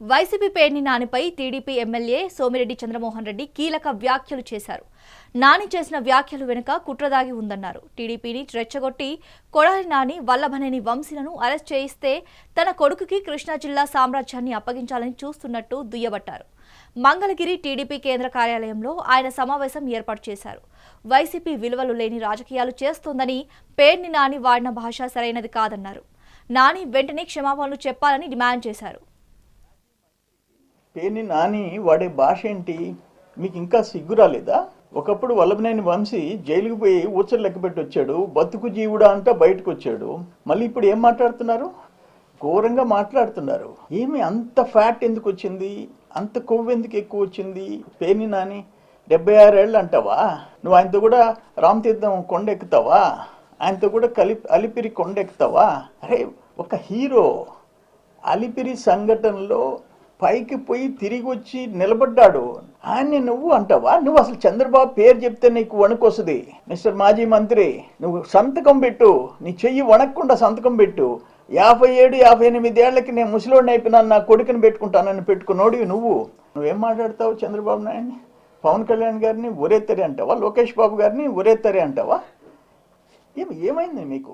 YCP Perni నానిపై TDP MLA Somireddy Chandramohan Reddy కీలక వ్యాఖ్యలు చేశారు. నాని చేసిన వ్యాఖ్యలు వెనుక కుట్రదాగి ఉందన్నారు. టీడీపీని రెచ్చగొట్టి కొడాలి నాని వల్లభనేని వంశీలను అరెస్ట్ చేయిస్తే తన కొడుకుకి కృష్ణా జిల్లా సామ్రాజ్యాన్ని అప్పగించాలని చూస్తున్నట్టు దుయ్యబట్టారు. మంగళగిరి టీడీపీ కేంద్ర కార్యాలయంలో ఆయన సమావేశం ఏర్పాటు చేశారు. వైసీపీ విలువలు లేని రాజకీయాలు చేస్తోందని పేర్ని నాని వాడిన భాష సరైనది కాదన్నారు. నాని వెంటనే క్షమాపణలు చెప్పాలని డిమాండ్ చేశారు. పేని నాని వాడే భాష ఏంటి? మీకు ఇంకా సిగ్గు రాలేదా? ఒకప్పుడు వల్లభనేని వంశీ జైలుకు పోయి ఊచలు లెక్క పెట్టి వచ్చాడు బతుకు జీవుడా అంతా బయటకు వచ్చాడు. మళ్ళీ ఇప్పుడు ఏం మాట్లాడుతున్నారు? ఘోరంగా మాట్లాడుతున్నారు. ఏమి అంత ఫ్యాట్ ఎందుకు వచ్చింది? అంత కొవ్వు ఎందుకు ఎక్కువ వచ్చింది? పేని నాని డెబ్బై ఆరేళ్ళు అంటావా? నువ్వు ఆయనతో కూడా రామతీర్థం కొండ ఎక్కుతావా ఆయనతో కూడా కలి అలిపిరి కొండ ఎక్కుతావా అరే ఒక హీరో. అలిపిరి సంఘటనలో పైకి పోయి తిరిగి వచ్చి నిలబడ్డాడు. ఆయన్ని నువ్వు అంటావా? నువ్వు అసలు చంద్రబాబు పేరు చెప్తే నీకు వణుకొస్తుంది. మిస్టర్ మాజీ మంత్రి నువ్వు సంతకం పెట్టు. నీ చెయ్యి వణక్కుండా సంతకం పెట్టు. యాభై ఏడు యాభై ఎనిమిది ఏళ్ళకి నేను ముసలోడిని అయిపోయినాను నా కొడుకుని పెట్టుకుంటానని పెట్టుకున్నోడివి నువ్వు. నువ్వేం మాట్లాడతావు చంద్రబాబు నాయుడిని? పవన్ కళ్యాణ్ గారిని ఒరేత్తరి అంటావా? లోకేష్ బాబు గారిని ఒరేత్తరి అంటావా? ఏమి ఏమైంది మీకు?